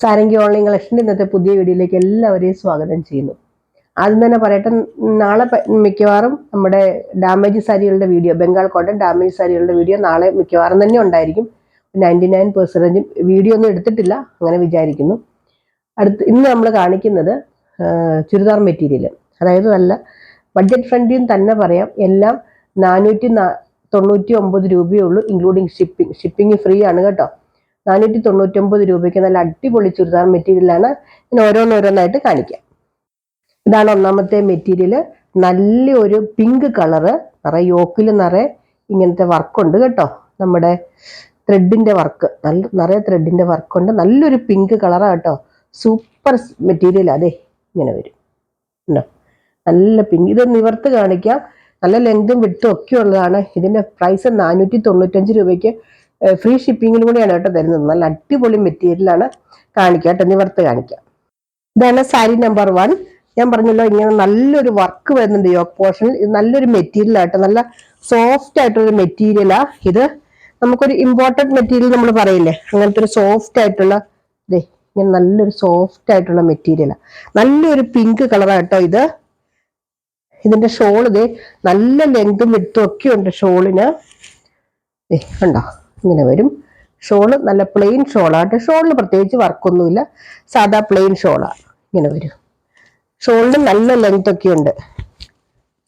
Sarangi online കളക്ഷന്റെ ഇന്നത്തെ പുതിയ വീഡിയോയിലേക്ക് എല്ലാവരെയും സ്വാഗതം ചെയ്യുന്നു. ആദ്യം തന്നെ പറയട്ടെ നാളെ മിക്കവാറും നമ്മുടെ ഡാമേജ് സാരികളുടെ വീഡിയോ ബംഗാൾ കോട്ടൺ ഡാമേജ് സാരികളുടെ വീഡിയോ നാളെ മിക്കവാറും തന്നെ ഉണ്ടായിരിക്കും. നയന്റി നയൻ പെർസെന്റേജും വീഡിയോ ഒന്നും എടുത്തിട്ടില്ല അങ്ങനെ വിചാരിക്കുന്നു. അടുത്ത് ഇന്ന് നമ്മൾ കാണിക്കുന്നത് ചുരിദാർ മെറ്റീരിയൽ അതായത് നല്ല ബഡ്ജറ്റ് ഫ്രണ്ട്ലിയും തന്നെ പറയാം. എല്ലാം നാനൂറ്റി തൊണ്ണൂറ്റി ഒമ്പത് രൂപയേ ഉള്ളൂ ഇൻക്ലൂഡിങ് ഷിപ്പിംഗ് ഷിപ്പിംഗ് ഫ്രീ ആണ് കേട്ടോ. നാനൂറ്റി തൊണ്ണൂറ്റൊമ്പത് രൂപയ്ക്ക് നല്ല അടിപൊളി ചുരിദാർ മെറ്റീരിയലാണ്. ഞാൻ ഓരോന്നോരോന്നായിട്ട് കാണിക്കാം. ഇതാണ് ഒന്നാമത്തെ മെറ്റീരിയൽ നല്ലൊരു പിങ്ക് കളറ് നിറയെ യോക്കിൽ നിറയെ ഇങ്ങനത്തെ വർക്കുണ്ട് കേട്ടോ. നമ്മുടെ ത്രെഡിന്റെ വർക്ക്. നല്ല നിറയെ ത്രെഡിന്റെ വർക്കുണ്ട്. നല്ലൊരു പിങ്ക് കളറാണ് കേട്ടോ. സൂപ്പർ മെറ്റീരിയൽ അതെ ഇങ്ങനെ വരും. ഉണ്ടോ? നല്ല പിങ്ക്. ഇത് നിവർത്ത് കാണിക്കാം. നല്ല ലെങ്തും വിട്ടും ഒക്കെ ഉള്ളതാണ്. ഇതിന്റെ പ്രൈസ് നാനൂറ്റി തൊണ്ണൂറ്റഞ്ച് രൂപയ്ക്ക് ഫ്രീ ഷിപ്പിങ്ങിലും കൂടിയാണ് കേട്ടോ തരുന്നത്. നല്ല അടിപൊളി മെറ്റീരിയലാണ് കാണിക്കുക കേട്ടോ. നിവർത്ത് കാണിക്കാം. ഇതാണ് സാരി നമ്പർ വൺ ഞാൻ പറഞ്ഞല്ലോ ഇങ്ങനെ നല്ലൊരു വർക്ക് വരുന്നുണ്ട് യോക്ക് പോർഷനിൽ ഇത് നല്ലൊരു മെറ്റീരിയൽ ആയിട്ട് നല്ല സോഫ്റ്റ് ആയിട്ടുള്ള മെറ്റീരിയലാ ഇത്. നമുക്കൊരു ഇമ്പോർട്ടന്റ് മെറ്റീരിയൽ നമ്മൾ പറയില്ലേ? അങ്ങനത്തെ ഒരു സോഫ്റ്റ് ആയിട്ടുള്ള ഇതേ ഇങ്ങനെ നല്ലൊരു സോഫ്റ്റ് ആയിട്ടുള്ള മെറ്റീരിയലാണ് നല്ലൊരു പിങ്ക് കളറാട്ടോ ഇത്. ഇതിന്റെ ഷോൾ ഇതേ നല്ല ലെങ്തും വിട്ടും ഒക്കെ ഉണ്ട് ഷോളിന് ഏ കണ്ടോ? ഇങ്ങനെ വരും. ഷോൾ നല്ല പ്ലെയിൻ ഷോളാണ് ഷോളിന് പ്രത്യേകിച്ച് വർക്കൊന്നുമില്ല സാധാ പ്ലെയിൻ ഷോളാണ് ഇങ്ങനെ വരും. ഷോളിന് നല്ല ലെങ്ത് ഒക്കെ ഉണ്ട്.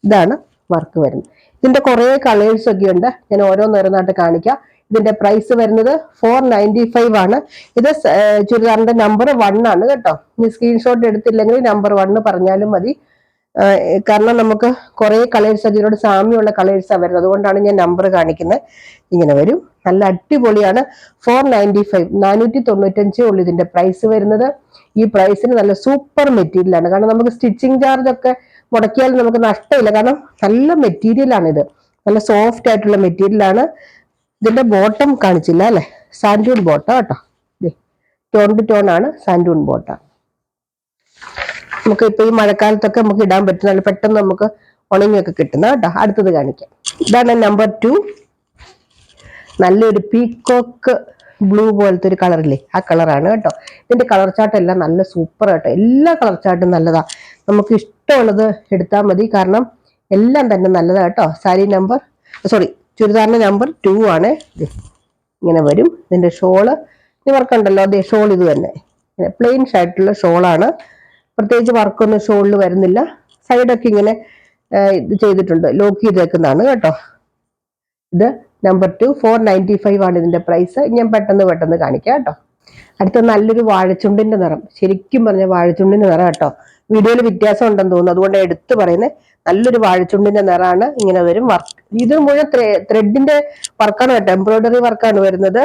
ഇതാണ് വർക്ക് വരുന്നത്. ഇതിന്റെ കുറേ കളേഴ്സ് ഒക്കെ ഉണ്ട്. ഞാൻ ഓരോന്നോരോന്നായിട്ട് കാണിക്കാം. ഇതിന്റെ പ്രൈസ് വരുന്നത് ഫോർ നയന്റി ഫൈവ് ആണ്. ഇത് ചുരിദാറിന്റെ നമ്പർ വൺ ആണ് കേട്ടോ. ഇനി സ്ക്രീൻഷോട്ട് എടുത്തില്ലെങ്കിൽ നമ്പർ വണ്ണ് പറഞ്ഞാലും മതി. കാരണം നമുക്ക് കുറേ കളേഴ്സ് അതിനോട് സാമ്യമുള്ള കളേഴ്സ് കളേഴ്സാണ് വരുന്നത്. അതുകൊണ്ടാണ് ഞാൻ നമ്പർ കാണിക്കുന്നത്. ഇങ്ങനെ വരും. നല്ല അടിപൊളിയാണ്. ഫോർ നയന്റി ഫൈവ് നാനൂറ്റി തൊണ്ണൂറ്റഞ്ചേ ഉള്ളൂ ഇതിന്റെ പ്രൈസ് വരുന്നത്. ഈ പ്രൈസിന് നല്ല സൂപ്പർ മെറ്റീരിയലാണ് കാരണം നമുക്ക് സ്റ്റിച്ചിങ് ചാർജ് ഒക്കെ മുടക്കിയാൽ നമുക്ക് നഷ്ടമില്ല. കാരണം നല്ല മെറ്റീരിയലാണ് ഇത്. നല്ല സോഫ്റ്റ് ആയിട്ടുള്ള മെറ്റീരിയലാണ് ഇതിന്റെ ബോട്ടം കാണിച്ചില്ല അല്ലെ? സാൻഡൂൺ ബോട്ടം കേട്ടോ. ടോൺ ടു ടോൺ ആണ് സാൻഡൂൺ ബോട്ടം നമുക്ക് ഇപ്പൊ ഈ മഴക്കാലത്തൊക്കെ നമുക്ക് ഇടാൻ പറ്റും നല്ല പെട്ടെന്ന് നമുക്ക് ഉണങ്ങിയൊക്കെ കിട്ടുന്ന കേട്ടോ. അടുത്തത് കാണിക്കാം. ഇതാണ് നമ്പർ ടു നല്ലൊരു പീക്കോക്ക് ബ്ലൂ പോലത്തെ ഒരു കളറില്ലേ ആ കളറാണ് കേട്ടോ. ഇതിന്റെ കളർ ചാർട്ട് എല്ലാം നല്ല സൂപ്പർ കേട്ടോ എല്ലാ കളർ ചാർട്ടും നല്ലതാ. നമുക്ക് ഇഷ്ടമുള്ളത് എടുത്താൽ മതി. കാരണം എല്ലാം തന്നെ നല്ലതാ കേട്ടോ. സാരി നമ്പർ സോറി ചുരിദാറിന്റെ നമ്പർ ടു ആണ്. ഇങ്ങനെ വരും. ഇതിന്റെ ഷോൾ ഇവർക്കുണ്ടല്ലോ അതെ ഷോൾ ഇത് തന്നെ. പ്ലെയിൻ ഷർട്ടുള്ള ഷോളാണ് പ്രത്യേകിച്ച് വർക്കൊന്നും ഷോളിൽ വരുന്നില്ല. സൈഡൊക്കെ ഇങ്ങനെ ഇത് ചെയ്തിട്ടുണ്ട്. ലോക്ക് ചെയ്തേക്കുന്നതാണ് കേട്ടോ. ഇത് number two four ninety five ആണ് ഇതിന്റെ പ്രൈസ്. ഞാൻ പെട്ടെന്ന് പെട്ടെന്ന് കാണിക്കാം കേട്ടോ. അടുത്ത നല്ലൊരു വാഴച്ചുണ്ടിന്റെ നിറം. ശരിക്കും പറഞ്ഞ വാഴച്ചുണ്ടിന്റെ നിറം കേട്ടോ. വീഡിയോയിൽ വ്യത്യാസം ഉണ്ടെന്ന് തോന്നുന്നു. അതുകൊണ്ട് എടുത്തു പറയുന്നത്. നല്ലൊരു വാഴച്ചുണ്ടിന്റെ നിറമാണ് ഇങ്ങനെ വരും വർക്ക്. ഇത് മുഴുവൻ ത്രെഡിന്റെ വർക്കാണ് കേട്ടോ. എംബ്രോയിഡറി വർക്കാണ് വരുന്നത്.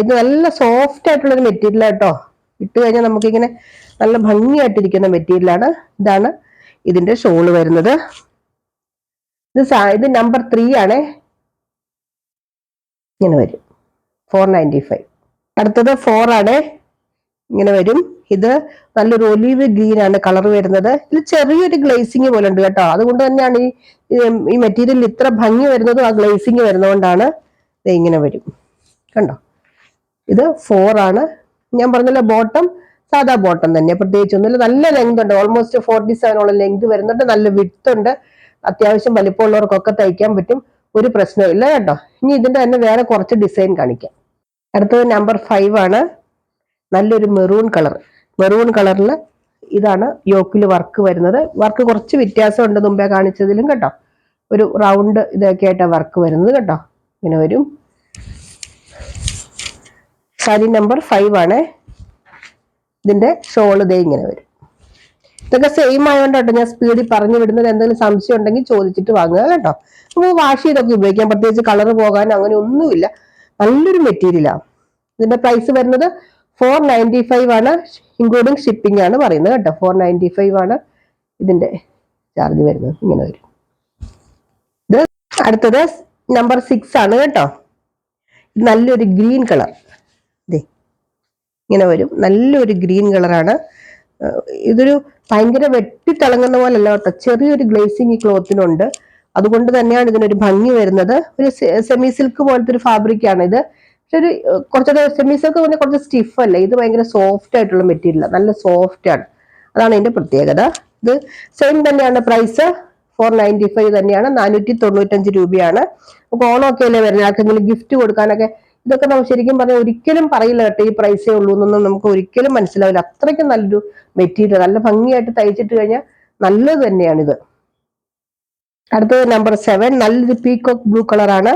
ഇത് നല്ല സോഫ്റ്റ് ആയിട്ടുള്ളൊരു മെറ്റീരിയൽ കേട്ടോ. ഇട്ട് കഴിഞ്ഞാൽ നമുക്കിങ്ങനെ നല്ല ഭംഗിയായിട്ടിരിക്കുന്ന മെറ്റീരിയലാണ്. ഇതാണ് ഇതിന്റെ ഷോൾ വരുന്നത്. ഇത് ഇത് നമ്പർ ത്രീ ആണേ. ഇങ്ങനെ വരും. Four ninety five. അടുത്തത് ഫോർ ആണ്. ഇങ്ങനെ വരും. ഇത് നല്ലൊരു ഒലീവ് ഗ്രീൻ ആണ് കളർ വരുന്നത്. ഇത് ചെറിയൊരു ഗ്ലേസിങ് പോലെ ഉണ്ട് കേട്ടോ. അതുകൊണ്ട് തന്നെയാണ് ഈ ഈ- ഈ മെറ്റീരിയൽ ഇത്ര ഭംഗി വരുന്നതും ആ ഗ്ലേസിങ് വരുന്നതുകൊണ്ടാണ് ഇത് ഇങ്ങനെ വരും. കണ്ടോ? ഇത് ഫോർ ആണ്. ഞാൻ പറഞ്ഞല്ലോ ബോട്ടം സാധാ ബോട്ടം തന്നെ. പ്രത്യേകിച്ച് ഒന്നുമില്ല. നല്ല ലെങ്ത് ഉണ്ട്. ഓൾമോസ്റ്റ് ഫോർട്ടി സെവനോളം ലെങ്ത് വരുന്നുണ്ട്. നല്ല വിത്ത് ഉണ്ട്. അത്യാവശ്യം വലിപ്പമുള്ളവർക്കൊക്കെ തയ്ക്കാൻ പറ്റും. ഒരു പ്രശ്നമില്ല കേട്ടോ. ഇനി ഇതിന്റെ തന്നെ വേറെ കുറച്ച് ഡിസൈൻ കാണിക്കാം. അടുത്തത് നമ്പർ ഫൈവ് ആണ്. നല്ലൊരു മെറൂൺ കളർ മെറൂൺ കളറിൽ ഇതാണ് യോക്കിൽ വർക്ക് വരുന്നത്. വർക്ക് കുറച്ച് വ്യത്യാസം ഉണ്ട് മുമ്പേ കാണിച്ചതിലും കേട്ടോ. ഒരു റൗണ്ട് ഇതൊക്കെ ആയിട്ടാണ് വർക്ക് വരുന്നത് കേട്ടോ. ഇങ്ങനെ വരും. സാരി നമ്പർ ഫൈവ് ആണ്. ഇതിന്റെ ഷോൾ ഇതേ ഇങ്ങനെ വരും. ഇതൊക്കെ സെയിം ആയതുകൊണ്ട് ഞാൻ സ്പീഡിൽ പറഞ്ഞു വിടുന്നത്. എന്തെങ്കിലും സംശയം ഉണ്ടെങ്കിൽ ചോദിച്ചിട്ട് വാങ്ങുക കേട്ടോ. നമുക്ക് വാഷ് ചെയ്തൊക്കെ ഉപയോഗിക്കാം. പ്രത്യേകിച്ച് കളർ പോകാൻ അങ്ങനെ ഒന്നുമില്ല. നല്ലൊരു മെറ്റീരിയലാണ് ഇതിന്റെ പ്രൈസ് വരുന്നത് ഫോർ നയന്റി ഫൈവ് ആണ്. ഇൻക്ലൂഡിങ് ഷിപ്പിംഗ് ആണ് പറയുന്നത് കേട്ടോ. ഫോർ നയന്റി ഫൈവ് ആണ് ഇതിന്റെ ചാർജ് വരുന്നത്. ഇങ്ങനെ വരും. അടുത്തത് നമ്പർ സിക്സ് ആണ് കേട്ടോ. നല്ലൊരു ഗ്രീൻ കളർ ഇങ്ങനെ വരും. നല്ലൊരു ഗ്രീൻ കളറാണ്. ഇതൊരു ഭയങ്കര വെട്ടിത്തിളങ്ങുന്ന പോലല്ല കേട്ടോ. ചെറിയൊരു ഗ്ലേസിങ് ഈ ക്ലോത്തിനുണ്ട്. അതുകൊണ്ട് തന്നെയാണ് ഇതിനൊരു ഭംഗി വരുന്നത്. ഒരു സെമി സിൽക്ക് പോലത്തെ ഒരു ഫാബ്രിക് ആണ് ഇത്. പക്ഷെ ഒരു കുറച്ചൊക്കെ സെമി സിൽക്ക് പറഞ്ഞാൽ കുറച്ച് സ്റ്റിഫ് അല്ല? ഇത് ഭയങ്കര സോഫ്റ്റ് ആയിട്ടുള്ള മെറ്റീരിയൽ നല്ല സോഫ്റ്റ് ആണ്. അതാണ് ഇതിന്റെ പ്രത്യേകത. ഇത് സെയിം തന്നെയാണ് പ്രൈസ് ഫോർ നയന്റി ഫൈവ് തന്നെയാണ്. നാനൂറ്റി തൊണ്ണൂറ്റഞ്ച് രൂപയാണ്. നമുക്ക് ഓണമൊക്കെ അല്ലേ വരുന്നത്? ആർക്കെങ്കിലും ഗിഫ്റ്റ് കൊടുക്കാനൊക്കെ ഇതൊക്കെ നമുക്ക് ശരിക്കും പറഞ്ഞാൽ ഒരിക്കലും പറയില്ല കേട്ടോ ഈ പ്രൈസേ ഉള്ളൂ എന്നൊന്നും നമുക്ക് ഒരിക്കലും മനസ്സിലാവില്ല. അത്രയ്ക്കും നല്ലൊരു മെറ്റീരിയൽ നല്ല ഭംഗിയായിട്ട് തയ്ച്ചിട്ട് കഴിഞ്ഞാൽ നല്ലത് തന്നെയാണിത്. അടുത്തത് നമ്പർ സെവൻ നല്ലൊരു പീകോക്ക് ബ്ലൂ കളറാണ്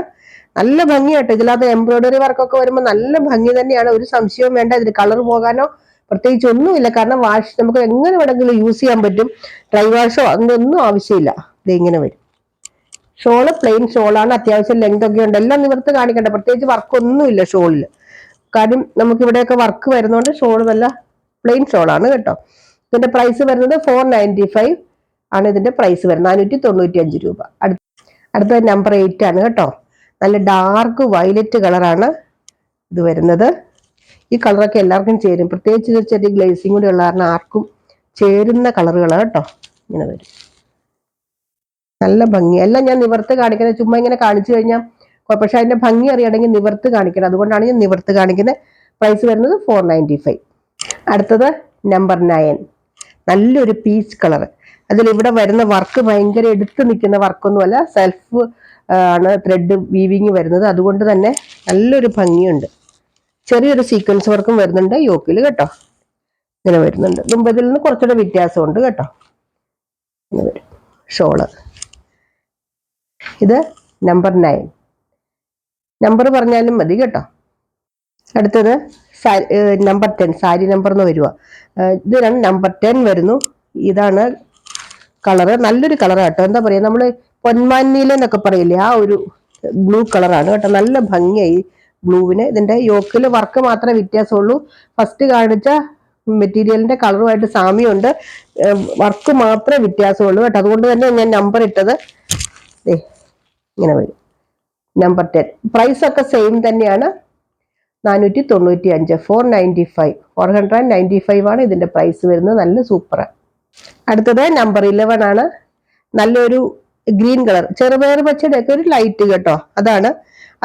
നല്ല ഭംഗിയായിട്ട് ഇതിനകത്ത് എംബ്രോയിഡറി വർക്കൊക്കെ വരുമ്പോൾ നല്ല ഭംഗി തന്നെയാണ്. ഒരു സംശയവും വേണ്ട ഇതിന് കളർ പോകാനോ പ്രത്യേകിച്ച് ഒന്നുമില്ല. കാരണം വാഷ് നമുക്ക് എങ്ങനെ വേണമെങ്കിലും യൂസ് ചെയ്യാൻ പറ്റും. ഡ്രൈ വാഷോ അതിനൊന്നും ആവശ്യമില്ല. ഇത് ഇങ്ങനെ വരും. ഷോൾ പ്ലെയിൻ ഷോളാണ്. അത്യാവശ്യം ലെങ്ത് ഒക്കെ ഉണ്ട്. എല്ലാം നിവർത്ത് കാണിക്കണ്ട. പ്രത്യേകിച്ച് വർക്ക് ഒന്നുമില്ല ഷോളിൽ കാര്യം നമുക്ക് ഇവിടെയൊക്കെ വർക്ക് വരുന്നതുകൊണ്ട് ഷോൾ നല്ല പ്ലെയിൻ ഷോളാണ് കേട്ടോ. ഇതിന്റെ പ്രൈസ് വരുന്നത് ഫോർ നയന്റി ഫൈവ് ആണ് ഇതിന്റെ പ്രൈസ് വരുന്നത്. നാനൂറ്റി തൊണ്ണൂറ്റി അഞ്ച് രൂപ. അടുത്ത നമ്പർ എയ്റ്റ് ആണ് കേട്ടോ. നല്ല ഡാർക്ക് വയലറ്റ് കളറാണ് ഇത് വരുന്നത്. ഈ കളറൊക്കെ എല്ലാവർക്കും ചേരും. പ്രത്യേകിച്ച് ചെറിയ ഗ്ലേസിങ് കൂടി ഉള്ള കാരണം ആർക്കും ചേരുന്ന കളറുകളാണ് കേട്ടോ. ഇങ്ങനെ വരും. നല്ല ഭംഗി. എല്ലാം ഞാൻ നിവർത്ത് കാണിക്കുന്നത് ചുമ്മാ ഇങ്ങനെ കാണിച്ചു കഴിഞ്ഞാൽ പക്ഷെ അതിന്റെ ഭംഗി അറിയണമെങ്കിൽ നിവർത്ത് കാണിക്കണം. അതുകൊണ്ടാണ് ഞാൻ നിവർത്ത് കാണിക്കുന്നത് പ്രൈസ് വരുന്നത് ഫോർ നയന്റി ഫൈവ് അടുത്തത് നമ്പർ നയൻ നല്ലൊരു പീച്ച് കളർ അതിൽ ഇവിടെ വരുന്ന വർക്ക് ഭയങ്കര എടുത്ത് നിൽക്കുന്ന വർക്കൊന്നുമല്ല സെൽഫ് ആണ് ത്രെഡ് വീവിങ് വരുന്നത്. അതുകൊണ്ട് തന്നെ നല്ലൊരു ഭംഗിയുണ്ട്. ചെറിയൊരു സീക്വൻസ് വർക്കും വരുന്നുണ്ട്. യോക്കിൽ കേട്ടോ. ഇങ്ങനെ വരുന്നുണ്ട്. മുമ്പതിൽ നിന്ന് കുറച്ചുകൂടെ വ്യത്യാസമുണ്ട് കേട്ടോ. ഇങ്ങനെ വരും. ഷോൾ. ഇത് നമ്പർ നയൻ നമ്പർ പറഞ്ഞാലും മതി കേട്ടോ. അടുത്തത് നമ്പർ ടെൻ സാരി നമ്പർ എന്ന് വരുക ഇതിനാണ് നമ്പർ ടെൻ വരുന്നു. ഇതാണ് കളറ് നല്ലൊരു കളറാണ് കേട്ടോ. എന്താ പറയുക നമ്മൾ പൊന്മാനിയില എന്നൊക്കെ പറയില്ലേ ആ ഒരു ബ്ലൂ കളറാണ് കേട്ടോ. നല്ല ഭംഗിയായി ബ്ലൂവിന് ഇതിന്റെ യോക്കിൽ വർക്ക് മാത്രമേ വ്യത്യാസമുള്ളൂ. ഫസ്റ്റ് കാണിച്ച മെറ്റീരിയലിന്റെ കളറുമായിട്ട് സാമ്യമുണ്ട്. വർക്ക് മാത്രമേ വ്യത്യാസമുള്ളൂ കേട്ടോ. അതുകൊണ്ട് തന്നെ ഞാൻ നമ്പർ ഇട്ടത്. ഇങ്ങനെ വരും. നമ്പർ ടെൻ പ്രൈസ് ഒക്കെ സെയിം തന്നെയാണ്. നാനൂറ്റി തൊണ്ണൂറ്റി അഞ്ച് four ninety five four hundred ninety five ആണ് ഇതിന്റെ പ്രൈസ് വരുന്നത്. നല്ല സൂപ്പറാണ് അടുത്തത് നമ്പർ ഇലവൻ ആണ്. നല്ലൊരു ഗ്രീൻ കളർ ചെറുപയർ പച്ചയുടെ ഒക്കെ ഒരു ലൈറ്റ് കേട്ടോ. അതാണ്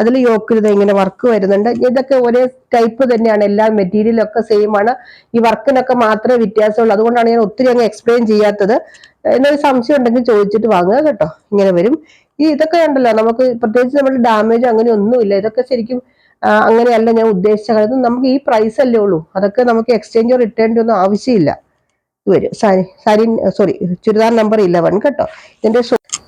അതിൽ യോക്കിൽ ഇങ്ങനെ വർക്ക് വരുന്നുണ്ട്. ഇതൊക്കെ ഒരേ ടൈപ്പ് തന്നെയാണ്. എല്ലാ മെറ്റീരിയലും ഒക്കെ സെയിം ആണ്. ഈ വർക്കിനൊക്കെ മാത്രമേ വ്യത്യാസമുള്ളൂ. അതുകൊണ്ടാണ് ഞാൻ ഒത്തിരി അങ്ങ് എക്സ്പ്ലെയിൻ ചെയ്യാത്തത്. എന്നൊരു സംശയം ഉണ്ടെങ്കിൽ ചോദിച്ചിട്ട് വാങ്ങുക കേട്ടോ. ഇങ്ങനെ വരും. ഈ ഇതൊക്കെ ഉണ്ടല്ലോ നമുക്ക് പ്രത്യേകിച്ച് നമ്മൾ ഡാമേജ് അങ്ങനെ ഒന്നുമില്ല. ഇതൊക്കെ ശരിക്കും അങ്ങനെയല്ല ഞാൻ ഉദ്ദേശിച്ച നമുക്ക് ഈ പ്രൈസ് അല്ലേ ഉള്ളൂ. അതൊക്കെ നമുക്ക് എക്സ്ചേഞ്ചോ റിട്ടേൺ ഒന്നും ആവശ്യമില്ല. വരും. Sari sari sorry churidar number eleven കേട്ടോ. ഇതിന്റെ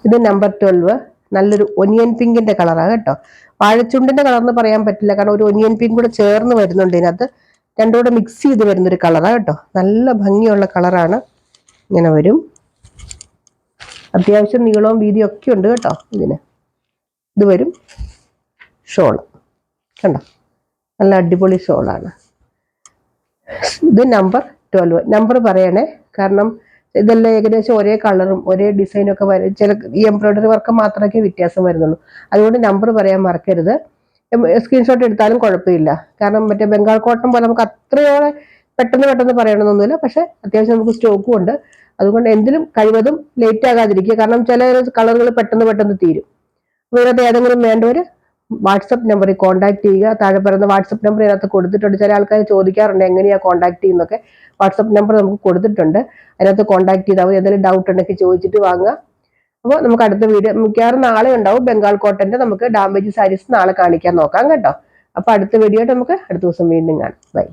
ഇത് നമ്പർ ട്വൽവ് നല്ലൊരു ഒനിയൻ പിങ്കിന്റെ കളറാണ് കേട്ടോ. വാഴച്ചുണ്ടിന്റെ കളർ എന്ന് പറയാൻ പറ്റില്ല. കാരണം ഒരു ഒനിയൻ പിങ്ക് കൂടെ ചേർന്ന് വരുന്നുണ്ട് ഇതിനകത്ത്. രണ്ടുകൂടെ മിക്സ് ചെയ്ത് വരുന്നൊരു കളറാണ് കേട്ടോ. നല്ല ഭംഗിയുള്ള കളറാണ് ഇങ്ങനെ വരും. അത്യാവശ്യം നീളവും വീതിയും ഒക്കെ ഉണ്ട് കേട്ടോ ഇതിന്. ഇത് വരും. ഷോൾ കണ്ടോ? നല്ല അടിപൊളി ഷോളാണ് ഇത് നമ്പർ ട്വൽവ് നമ്പർ പറയണേ. കാരണം ഇതെല്ലാം ഏകദേശം ഒരേ കളറും ഒരേ ഡിസൈനും ഒക്കെ വരും ചില ഈ എംബ്രോയിഡറി വർക്ക് മാത്രമൊക്കെ വ്യത്യാസം വരുന്നുള്ളൂ. അതുകൊണ്ട് നമ്പർ പറയാൻ മറക്കരുത്. സ്ക്രീൻഷോട്ട് എടുത്താലും കുഴപ്പമില്ല. കാരണം മറ്റേ ബംഗാൾ കോട്ടൺ പോലെ നമുക്ക് അത്രയോളം പെട്ടെന്ന് പെട്ടെന്ന് പറയണമെന്നൊന്നുമില്ല. പക്ഷെ അത്യാവശ്യം നമുക്ക് സ്റ്റോക്കും ഉണ്ട്. അതുകൊണ്ട് എന്തിലും കഴിവതും ലേറ്റ് ആകാതിരിക്കുക. കാരണം ചില കളറുകൾ പെട്ടെന്ന് പെട്ടെന്ന് തീരും. വേറെ ഏതെങ്കിലും വേണ്ടവർ വാട്സപ്പ് നമ്പറിൽ കോൺടാക്ട് ചെയ്യുക. താഴെ പറയുന്ന വാട്സപ്പ് നമ്പർ ഇതിനകത്ത് കൊടുത്തിട്ടുണ്ട്. ചില ആൾക്കാർ ചോദിക്കാറുണ്ട് എങ്ങനെയാണ് കോൺടാക്ട് ചെയ്യുന്നൊക്കെ? വാട്സപ്പ് നമ്പർ നമുക്ക് കൊടുത്തിട്ടുണ്ട്. അതിനകത്ത് കോൺടാക്ട് ചെയ്താൽ മതി. എന്തെങ്കിലും ഡൗട്ട് ഉണ്ടെങ്കിൽ ചോദിച്ചിട്ട് വാങ്ങുക. അപ്പോൾ നമുക്ക് അടുത്ത വീഡിയോ മിക്കവാറും നാളെ ഉണ്ടാവും. ബംഗാൾ കോട്ടന്റെ നമുക്ക് ഡാമേജ് സാരീസ് നാളെ കാണിക്കാൻ നോക്കാം കേട്ടോ. അപ്പോൾ അടുത്ത വീഡിയോ നമുക്ക് അടുത്ത ദിവസം വീണ്ടും കാണാം. ബൈ